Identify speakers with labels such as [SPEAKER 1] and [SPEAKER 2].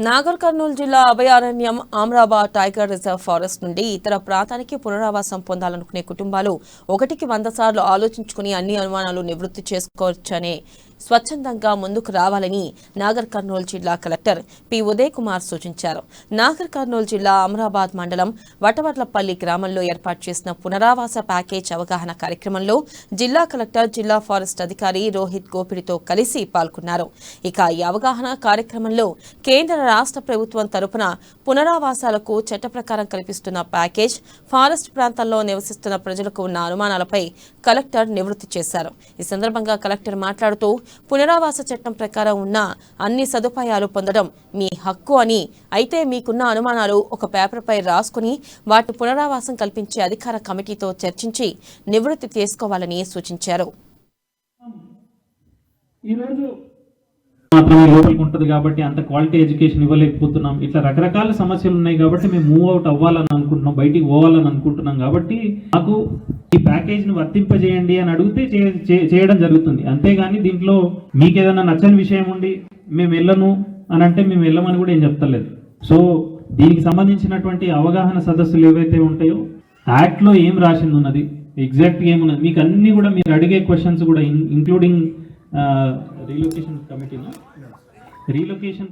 [SPEAKER 1] నాగర్ కర్నూలు జిల్లా అభయారణ్యం ఆమ్రాబా tiger reserve forest నుండి ఇతర ప్రాంతానికి పునరావాసం పొందాలనుకునే కుటుంబాలు ఒకటికి వంద సార్లు ఆలోచించుకుని అన్ని అనుమానాలు నివృత్తి చేసుకోవచ్చనే స్వచ్ఛందంగా ముందుకు రావాలని నాగర్ కర్నూలు జిల్లా కలెక్టర్ పి ఉదయ్ కుమార్ సూచించారు. నాగర్ కర్నూలు జిల్లా అమరాబాద్ మండలం వటవర్లపల్లి గ్రామంలో ఏర్పాటు చేసిన పునరావాస ప్యాకేజ్ అవగాహన కార్యక్రమంలో జిల్లా కలెక్టర్ జిల్లా ఫారెస్ట్ అధికారి రోహిత్ గోపిడితో కలిసి పాల్గొన్నారు. ఇక ఈ అవగాహన కార్యక్రమంలో కేంద్ర రాష్ట్ర ప్రభుత్వం తరపున పునరావాసాలకు చట్ట ప్రకారం కల్పిస్తున్న ప్యాకేజ్ ఫారెస్ట్ ప్రాంతాల్లో నివసిస్తున్న ప్రజలకు ఉన్న అనుమానాలపై కలెక్టర్ నివృత్తి చేశారు. ఈ సందర్భంగా కలెక్టర్ మాట్లాడుతూ పునరావాస చట్టం ప్రకారం ఉన్న అన్ని సదుపాయాలు పొందడం మీ హక్కు అని అయితే మీకున్న అనుమానాలు ఒక పేపర్పై రాసుకుని వాటి పునరావాసం కల్పించే అధికార కమిటీతో చర్చించి నివృత్తి చేసుకోవాలని సూచించారు.
[SPEAKER 2] ఈరోజు మాత్రమే లోపలికి ఉంటుంది కాబట్టి అంత క్వాలిటీ ఎడ్యుకేషన్ ఇవ్వలేకపోతున్నాం. ఇట్లా రకరకాల సమస్యలు ఉన్నాయి కాబట్టి మేము మూవ్ అవుట్ అవ్వాలని అనుకుంటున్నాం బయటికి పోవాలని అనుకుంటున్నాం కాబట్టి మాకు ఈ ప్యాకేజ్ని వర్తింపజేయండి అని అడిగితే చే- చేయడం జరుగుతుంది. అంతేగాని దీంట్లో మీకు ఏదైనా నచ్చని విషయం ఉండి మేము వెళ్ళను అని అంటే మేము వెళ్ళమని కూడా ఏం చెప్తలేదు. సో దీనికి సంబంధించినటువంటి అవగాహన సదస్సులు ఏవైతే ఉంటాయో యాక్ట్లో ఏం రాసింది ఉన్నది? ఎగ్జాక్ట్గా ఏమున్నది? మీకు అన్ని కూడా మీరు అడిగే క్వశ్చన్స్ కూడా ఇంక్లూడింగ్ రీలొకేషన్ కమిటీనా రీలొకేషన్